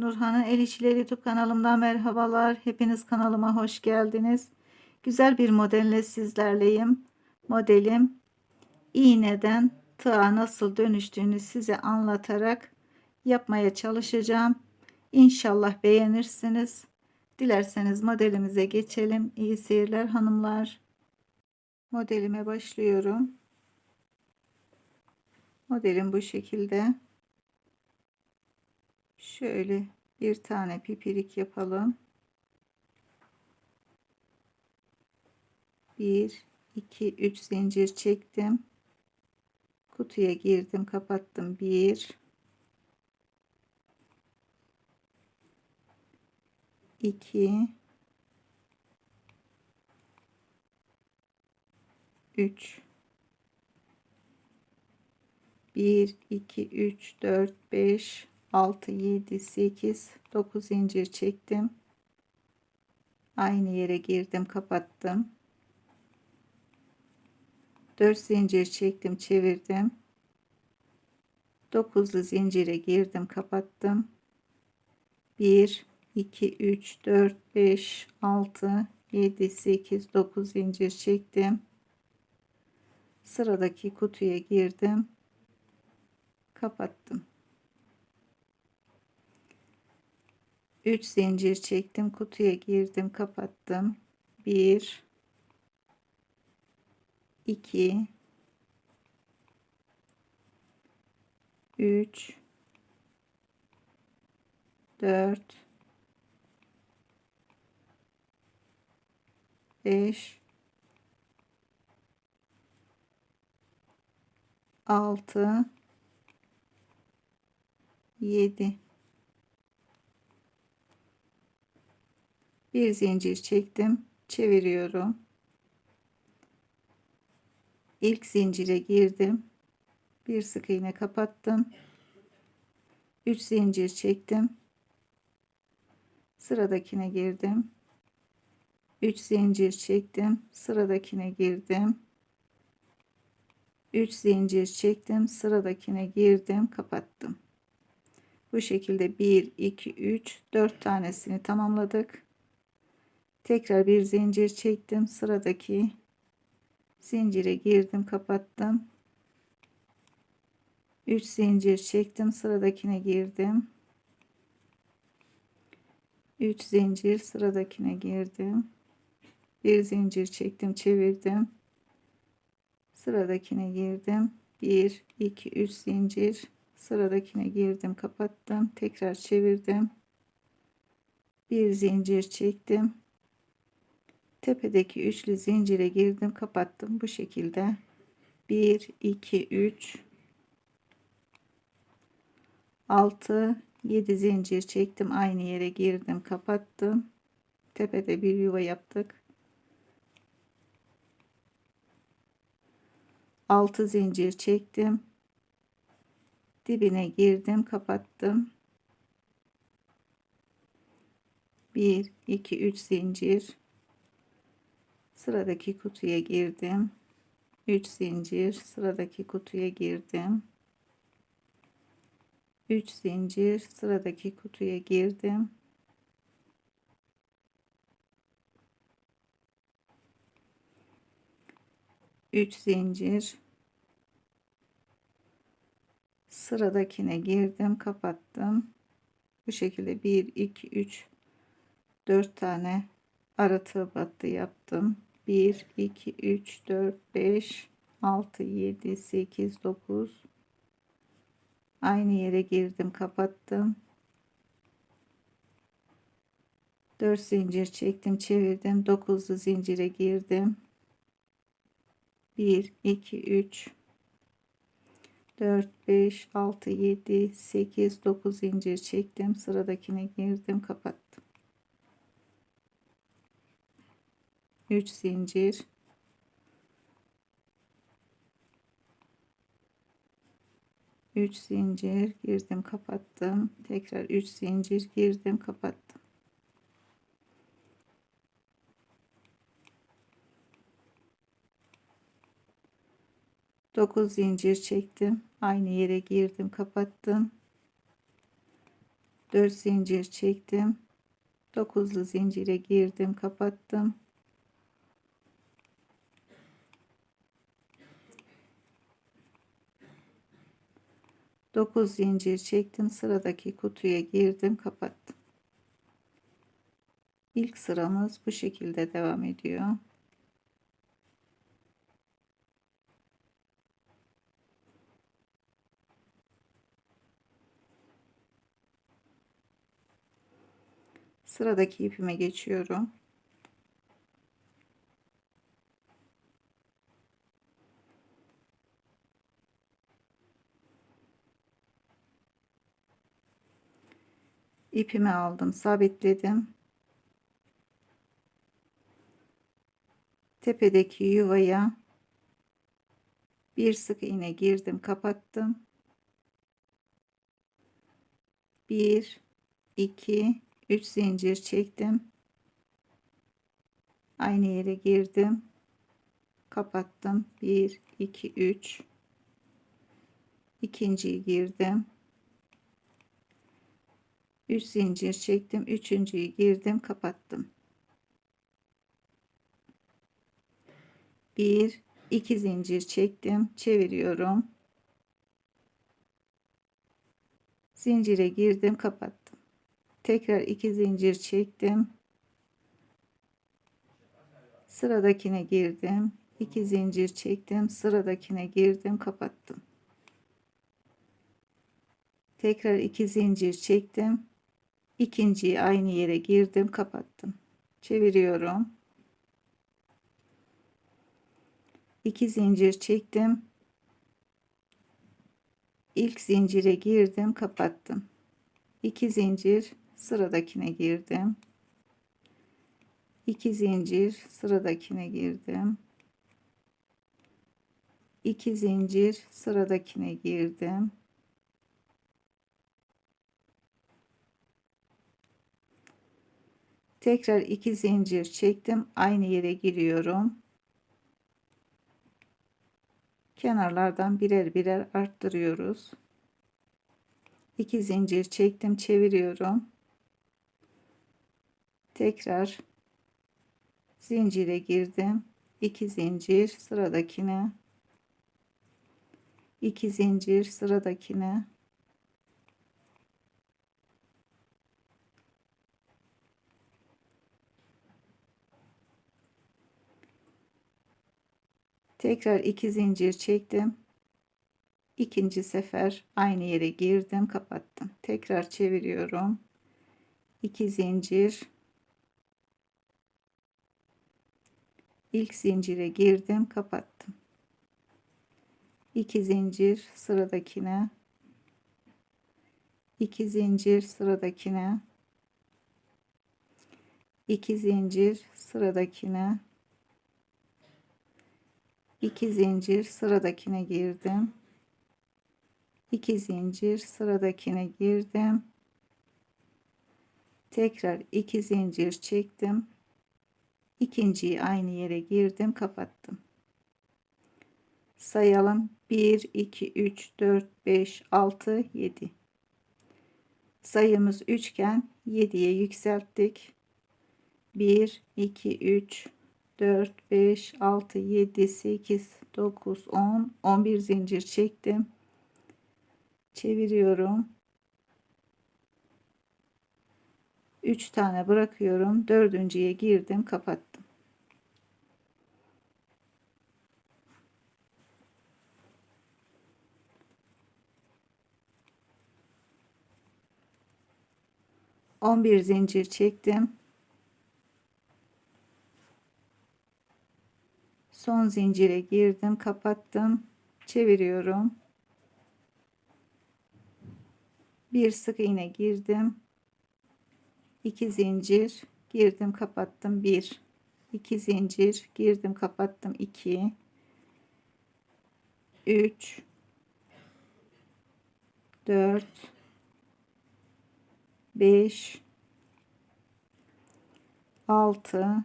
Nurhan'ın El İşleri YouTube kanalımdan merhabalar. Hepiniz kanalıma hoş geldiniz. Güzel bir modelle sizlerleyim. Modelim iğneden tığa nasıl dönüştüğünü size anlatarak yapmaya çalışacağım. İnşallah beğenirsiniz. Dilerseniz modelimize geçelim. İyi seyirler hanımlar. Modelime başlıyorum. Modelim bu şekilde. Şöyle bir tane pipirik yapalım. Bir, iki, üç zincir çektim. Kutuya girdim, kapattım. Bir, iki, üç. 1 2 3 4 5 6 7 8 9 zincir çektim. Aynı yere girdim kapattım. 4 zincir çektim çevirdim. 9'lu zincire girdim kapattım. 1 2 3 4 5 6 7 8 9 zincir çektim. Sıradaki kutuya girdim. Kapattım 3 zincir çektim kutuya girdim kapattım. 1 2 3 4 5 6 7 bir zincir çektim çeviriyorum. İlk zincire girdim. Bir sık iğne kapattım. 3 zincir çektim. Sıradakine girdim. 3 zincir çektim. Sıradakine girdim. 3 zincir çektim. Sıradakine girdim. Kapattım. Bu şekilde 1 2 3 4 tanesini tamamladık tekrar bir zincir çektim. Sıradaki zincire girdim kapattım. 3 zincir çektim. Sıradakine girdim. 3 zincir sıradakine girdim. Bir zincir çektim çevirdim. Sıradakine girdim. 1 2 3 zincir sıradakine girdim kapattım. Tekrar çevirdim. Bir zincir çektim tepedeki üçlü zincire girdim kapattım. Bu şekilde. 1 2 3 6 7 zincir çektim. Aynı yere girdim kapattım. Tepede bir yuva yaptık. 6 zincir çektim. Dibine girdim kapattım. 1 2 3 zincir sıradaki kutuya girdim. 3 zincir. Sıradaki kutuya girdim. 3 zincir. Sıradaki kutuya girdim. Üç zincir. Sıradakine girdim. Kapattım. Bu şekilde 1 2 3 4 tane ara tığ battı yaptım 1 2 3 4 5 6 7 8 9 aynı yere girdim kapattım. 4 zincir çektim çevirdim. 9'lu zincire girdim. 1 2 3 4 5 6 7 8 9 zincir çektim. Sıradakine girdim kapattım 3 zincir. Üç zincir girdim kapattım. Tekrar 3 zincir girdim kapattım. Dokuz zincir çektim. Aynı yere girdim kapattım. 4 zincir çektim. 9'lu zincire girdim, kapattım. Dokuz zincir çektim. Sıradaki kutuya girdim, kapattım. İlk sıramız bu şekilde devam ediyor. Sıradaki ipime geçiyorum. İpimi aldım, sabitledim. Tepedeki yuvaya bir sık iğne girdim, kapattım. 1 2 3 zincir çektim. Aynı yere girdim. Kapattım. 1 2 3 ikinciyi girdim. 3 zincir çektim. Üçüncüyü girdim, kapattım. 1 2 zincir çektim, çeviriyorum. Zincire girdim, kapattım tekrar iki zincir çektim sıradakine girdim iki zincir çektim sıradakine girdim kapattım tekrar iki zincir çektim ikinciyi aynı yere girdim kapattım çeviriyorum iki zincir çektim ilk zincire girdim kapattım 2 zincir sıradakine girdim. 2 zincir sıradakine girdim. 2 zincir sıradakine girdim. Tekrar 2 zincir çektim. Aynı yere giriyorum. Kenarlardan birer birer arttırıyoruz. 2 zincir çektim, çeviriyorum tekrar zincire girdim 2 zincir sıradakine 2 zincir sıradakine tekrar 2 zincir çektim. İkinci sefer aynı yere girdim kapattım. Tekrar çeviriyorum. 2 zincir. İlk zincire girdim kapattım. 2 zincir sıradakine. 2 zincir sıradakine. 2 zincir sıradakine 2 zincir sıradakine girdim. 2 zincir sıradakine girdim. Tekrar 2 zincir çektim. İkinciyi aynı yere girdim kapattım. Sayalım. 1 2 3 4 5 6 7 sayımız üçgen 7'ye yükselttik. 1 2 3 4 5 6 7 8 9 10 11 zincir çektim çeviriyorum 3 tane bırakıyorum. Dördüncüye girdim, kapattım. On bir zincir çektim. Son zincire girdim, kapattım. Çeviriyorum. Bir sık iğne girdim. 2 zincir girdim kapattım. 1 2 zincir girdim kapattım. 2 3 4 5 6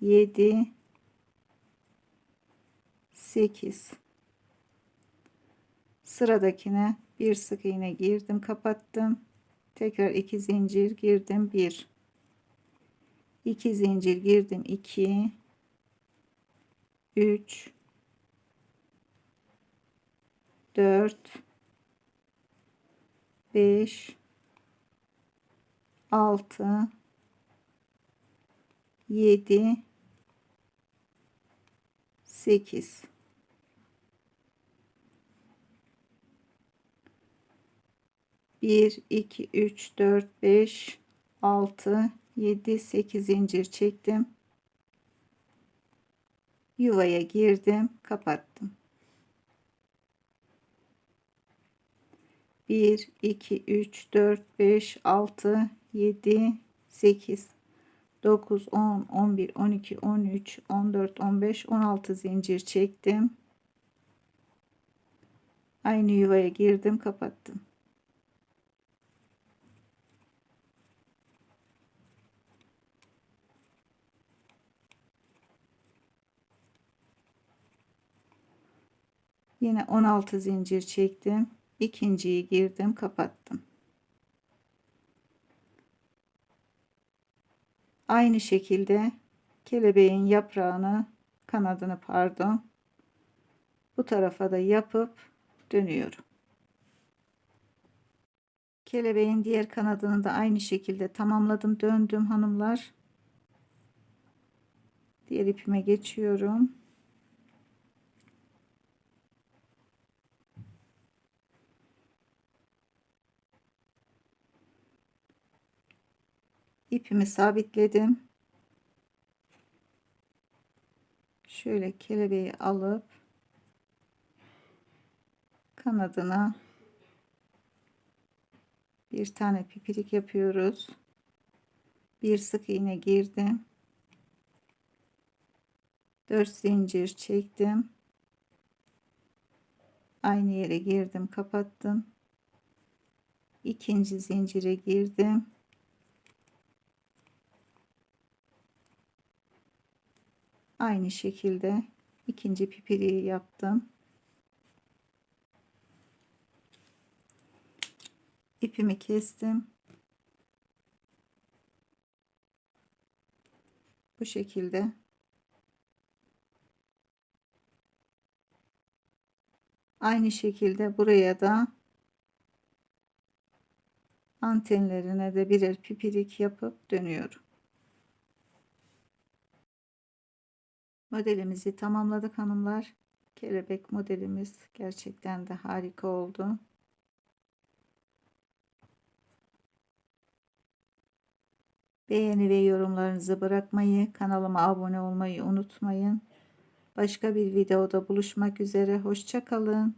7 8 sıradakine bir sık iğne girdim kapattım. Tekrar iki zincir girdim bir. İki zincir girdim 2 3 4 5 6 7 8 1 2 3 4 5 6 7 8 zincir çektim. Yuvaya girdim kapattım. 1 2 3 4 5 6 7 8 9 10 11 12 13 14 15 16 zincir çektim aynı yuvaya girdim kapattım Yine 16 zincir çektim. ikinciyi girdim, kapattım. Aynı şekilde kelebeğin yaprağını, kanadını pardon, bu tarafa da yapıp dönüyorum. Kelebeğin diğer kanadını da aynı şekilde tamamladım, döndüm hanımlar. Diğer ipime geçiyorum. İpimi sabitledim. Şöyle kelebeği alıp kanadına bir tane pipirik yapıyoruz. Bir sık iğne girdim. 4 zincir çektim. Aynı yere girdim, kapattım. İkinci zincire girdim. Aynı şekilde ikinci pipiriği yaptım. ipimi kestim. Bu şekilde aynı şekilde buraya da antenlerine de birer pipirik yapıp dönüyorum. Modelimizi tamamladık hanımlar. Kelebek modelimiz gerçekten de harika oldu. Beğeni ve yorumlarınızı bırakmayı, kanalıma abone olmayı unutmayın. Başka bir videoda buluşmak üzere. Hoşçakalın.